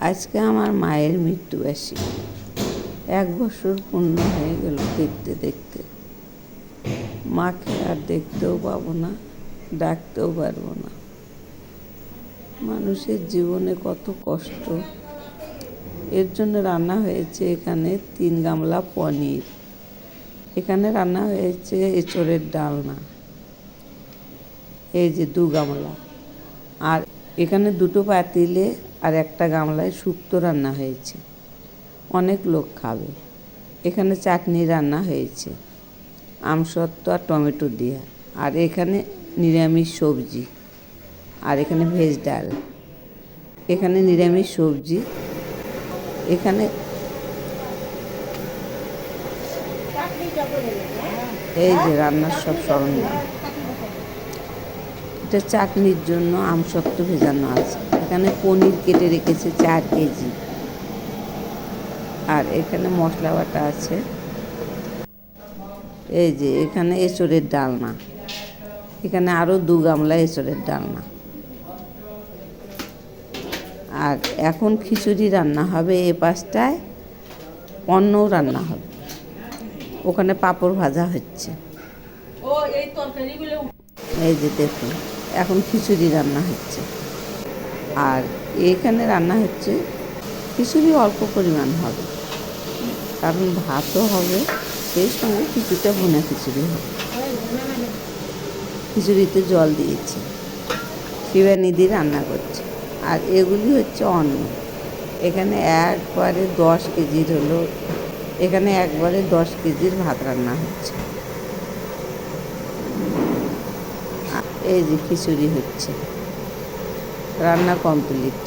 আজকে আমার মায়ের মৃত্যুবার্ষিকী এক বছর পূর্ণ হয়ে গেল দেখতে দেখতে। মাকে আর দেখতেও পাবো না, ডাকতেও পারব না। মানুষের জীবনে কত কষ্ট। এর জন্য রান্না হয়েছে এখানে তিন গামলা পনির। এখানে রান্না হয়েছে এঁচড়ের ডালনা। এই যে দু গামলা। আর এখানে দুটো পাতিলে আর একটা গামলায় শুক্তো রান্না হয়েছে। অনেক লোক খাবে। এখানে চাটনি রান্না হয়েছে। আমসত্ত্ব আর টমেটো দিয়ে। আর এখানে নিরামিষ সবজি। আর এখানে ভেজ ডাল। এখানে নিরামিষ সবজি। এখানে এই যে রান্নার সব সরঞ্জাম। এটা চাটনির জন্য আমসত্ত্ব ভেজানো আছে। এখানে পনির কেটে রেখেছে চার কেজি। আর এখানে মশলা বাটা আছে। এই যে এখানে এঁচড়ের ডালনা। এখানে আরও দু গামলা এঁচড়ের ডালনা। আর এখন খিচুড়ি রান্না হবে এ পাশটায় অন্নও রান্না হবে। ওখানে পাঁপড় ভাজা হচ্ছে। এই এই যে দেখুন এখন খিচুড়ি রান্না হচ্ছে। আর এখানে রান্না হচ্ছে খিচুড়ি অল্প পরিমাণ হবে। কারণ ভাতও হবে, সেই সঙ্গে কিছুটা ভুনা খিচুড়ি হবে। খিচুড়িতে জল দিয়েছে। শিবানিধি রান্না করছে। আর এগুলি হচ্ছে অন্ন। এখানে একবারে দশ কেজির হলো, এখানে একবারে দশ কেজির ভাত রান্না হচ্ছে। এই যে খিচুড়ি হচ্ছে। রান্না কমপ্লিট।